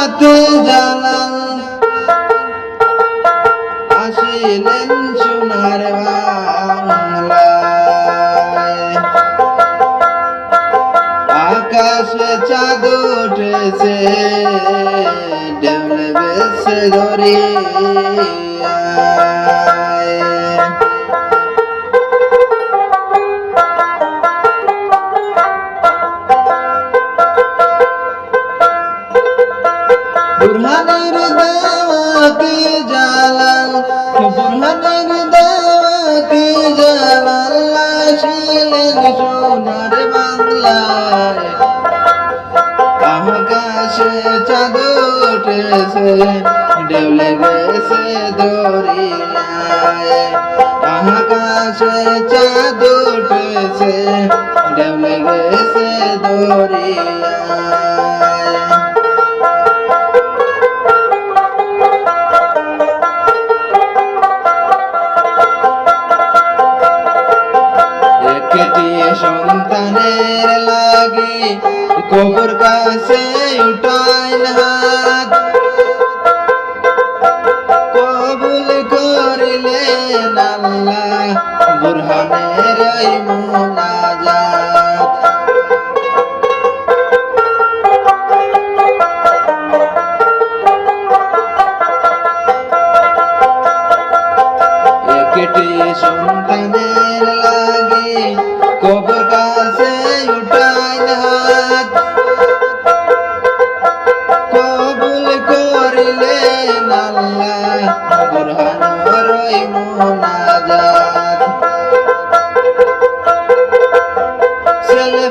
রাতে জালাল। আসিলেন সোনার বাংলায়। আকাশে চাঁদ উঠেছে ডেমলে দরিয়ায় বুরহানের দেওয়াকে জালাল আসিলেন সোনার বাংলায়। আকাশে চাঁদ উঠেছে, ডেউলে গেছে দরিয়ায় আকাশে চাঁদ উঠেছে, ডেউলে গেছে দরিয়ায় गोबर का से उठान हाथ।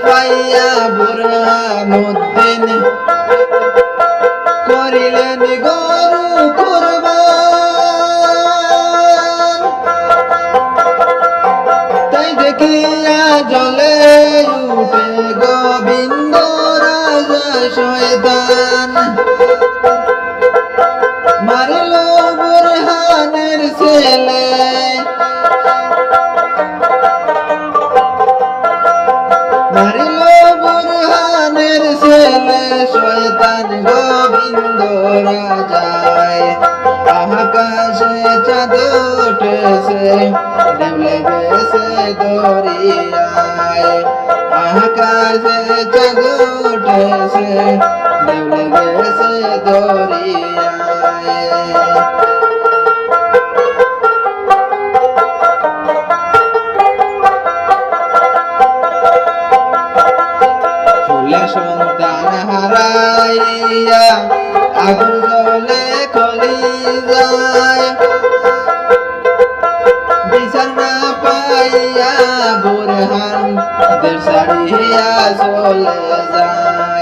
পাইয়া বুরহানুদ্দিন করিলেন গরু কুরবান। তাই দেখিয়া জলে উঠে গোবিন্দ রাজা শয়তান। মারল বুরহানের ছেলে শয়তান গোবিন্দ রাজায়। আকাশে চাঁদ উঠেছে দেবলে গেছে দরিয়ায়। আকাশে চাঁদ উঠেছে দেবলে গেছে দরিয়ায়। আগুন জলে কলি যায়। বিছানা পাইয়া বুরহান দের সারিয়া চলে যায়।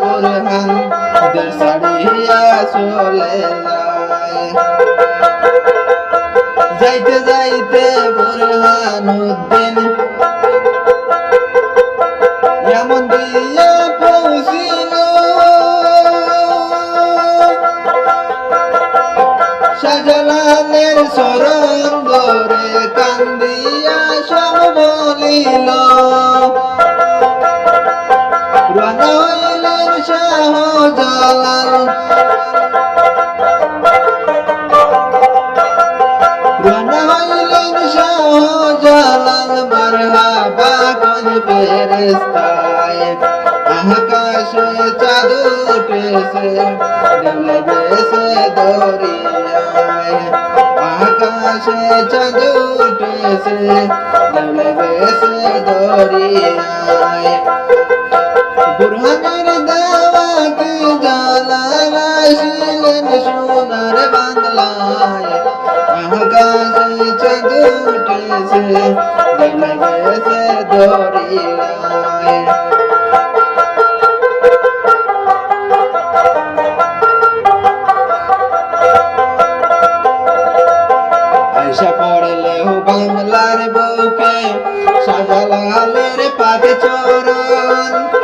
বুরহান দের সারিয়া চলে যাইতে যাইতে বুরহান উদ্দিন, এমন দিয়ে পৌঁছিল। শাহজালালের ধরে কান্দিয়া সব বলিল আকাশে চাঁদ উঠেছে বেসে দরিয়ায়। আকাশে চাঁদ উঠেছে বেসে দরিয়ায়। পরাণ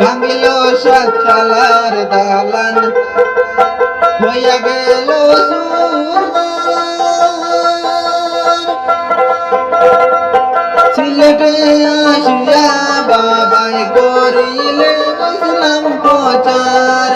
ভাঙিল সাতলার দালান। হইয়া গেল সিলেটে আসিয়া বাবাই করিলে ইসলাম প্রচার।